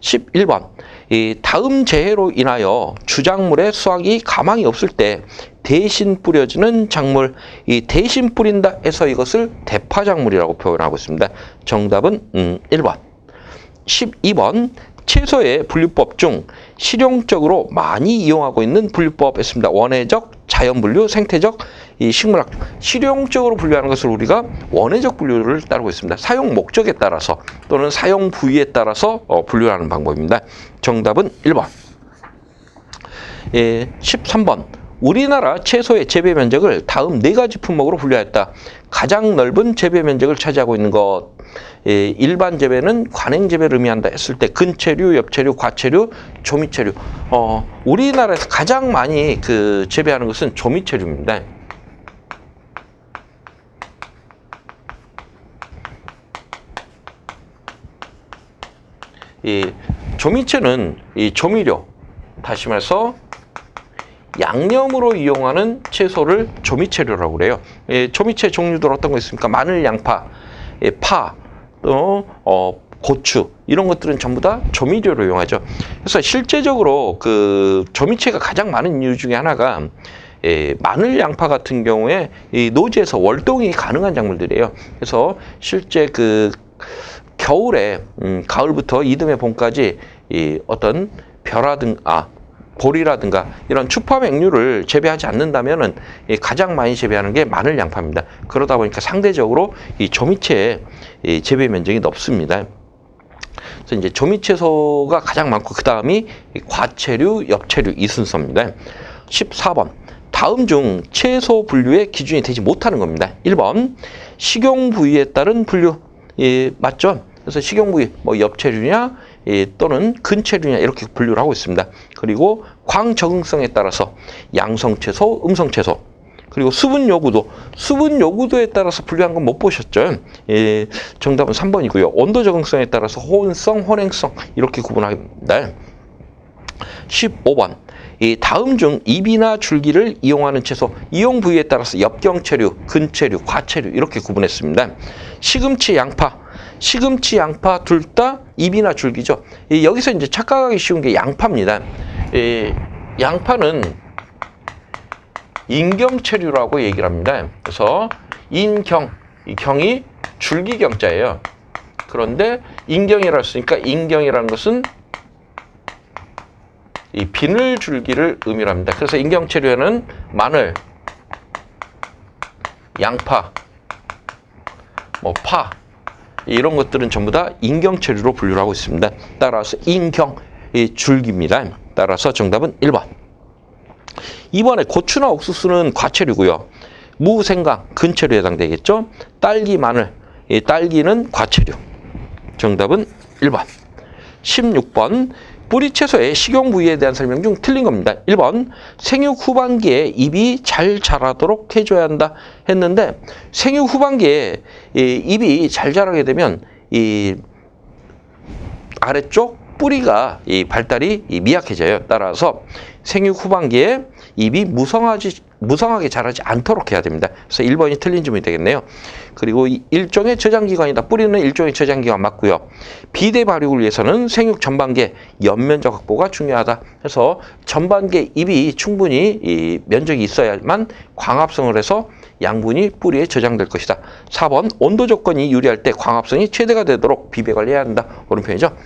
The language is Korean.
11번. 이 다음 재해로 인하여 주작물의 수확이 가망이 없을 때 대신 뿌려지는 작물, 이 대신 뿌린다 해서 이것을 대파작물이라고 표현하고 있습니다. 정답은 음, 1번. 12번 채소의 분류법 중 실용적으로 많이 이용하고 있는 분류법 했습니다. 원해적, 자연 분류, 생태적, 이 식물학 실용적으로 분류하는 것을 우리가 원해적 분류를 따르고 있습니다. 사용 목적에 따라서 또는 사용 부위에 따라서 어, 분류하는 방법입니다. 정답은 1번. 예, 13번. 우리나라 채소의 재배 면적을 다음 네 가지 품목으로 분류했다. 가장 넓은 재배 면적을 차지하고 있는 것. 예, 일반 재배는 관행 재배를 의미한다 했을 때 근체류, 엽체류, 과체류, 조미체류. 어, 우리나라에서 가장 많이 그 재배하는 것은 조미체류입니다. 이 조미체는 이 조미료, 다시 말해서 양념으로 이용하는 채소를 조미채류라고 그래요. 예, 조미채 종류들 어떤 거 있습니까? 마늘, 양파, 예, 파, 또 어, 고추 이런 것들은 전부 다 조미료로 이용하죠. 그래서 실제적으로 그 조미채가 가장 많은 이유 중에 하나가 예, 마늘, 양파 같은 경우에 이 노지에서 월동이 가능한 작물들이에요. 그래서 실제 그 겨울에 음, 가을부터 이듬해 봄까지 이 어떤 벼라든 아 보리라든가 이런 추파맥류를 재배하지 않는다면은 이 가장 많이 재배하는 게 마늘 양파입니다. 그러다 보니까 상대적으로 이 조미채의 이 재배 면적이 높습니다. 그래서 이제 조미채소가 가장 많고 그 다음이 과채류, 엽채류 이 순서입니다. 14번. 다음 중 채소 분류의 기준이 되지 못하는 겁니다. 1번. 식용 부위에 따른 분류. 예, 맞죠? 그래서 식용 부위, 뭐 엽채류냐, 예, 또는 근체류냐 이렇게 분류를 하고 있습니다. 그리고 광 적응성에 따라서 양성채소, 음성채소, 그리고 수분 요구도, 수분 요구도에 따라서 분류한 건 못 보셨죠? 예, 정답은 3번이고요. 온도 적응성에 따라서 호온성, 혼행성 이렇게 구분합니다. 15번. 이 다음 중 잎이나 줄기를 이용하는 채소 이용 부위에 따라서 엽경체류, 근체류, 과체류 이렇게 구분했습니다. 시금치, 양파, 시금치, 양파 둘 다 잎이나 줄기죠. 이 여기서 이제 착각하기 쉬운 게 양파입니다. 이 양파는 인경체류라고 얘기를 합니다. 그래서 인경, 이 경이 줄기경자예요. 그런데 인경이라 했으니까 인경이라는 것은 이 비늘 줄기를 의미를 합니다. 그래서 인경체류에는 마늘, 양파, 뭐 파, 이런 것들은 전부 다 인경체류로 분류를 하고 있습니다. 따라서 인경, 이 줄기입니다. 따라서 정답은 1번. 2번에 고추나 옥수수는 과체류고요. 무, 생강, 근체류에 해당되겠죠. 딸기, 마늘, 이 딸기는 과체류. 정답은 1번. 16번. 뿌리 채소의 식용 부위에 대한 설명 중 틀린 겁니다. 1번. 생육 후반기에 잎이 잘 자라도록 해줘야 한다 했는데 생육 후반기에 이 잎이 잘 자라게 되면 이 아래쪽 뿌리가 이 발달이 이 미약해져요. 따라서 생육 후반기에 잎이 무성하지 무성하게 자라지 않도록 해야 됩니다. 그래서 1번이 틀린 점이 되겠네요. 그리고 이 일종의 저장기관이다. 뿌리는 일종의 저장기관 맞고요. 비대 발육을 위해서는 생육 전반기에 연면적 확보가 중요하다. 해서 전반기에 잎이 충분히 이 면적이 있어야만 광합성을 해서 양분이 뿌리에 저장될 것이다. 4번 온도 조건이 유리할 때 광합성이 최대가 되도록 비배 관리해야 한다. 표현이죠.